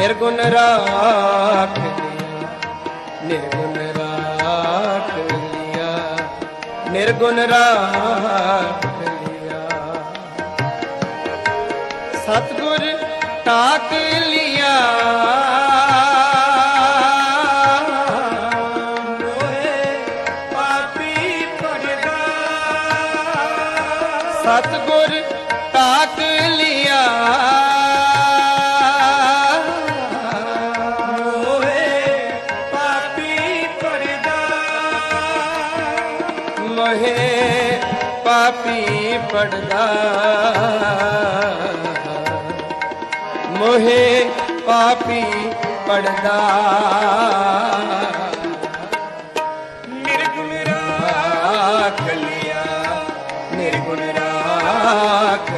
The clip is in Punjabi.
ਨਿਰਗੁਣ ਰਾਖ ਲਿਆ। ਨਿਰਗੁਣ ਰਾਖ ਲਿਆ। ਨਿਰਗੁਣ ਰਾਖ ਲਿਆ। ਸਤਗੁਰ ਤਾਕ ਲਿਆ। ਸਤਗੁਰ ਤਾਕ ਮੋਹੇ ਪਾਪੀ ਪੜਦਾ। ਮੋਹੇ ਪਾਪੀ ਪੜਦਾ। ਨਿਰਗੁਣ ਰਾਖ ਲਿਆ ਨਿਰਗੁਣ ਰਾਖ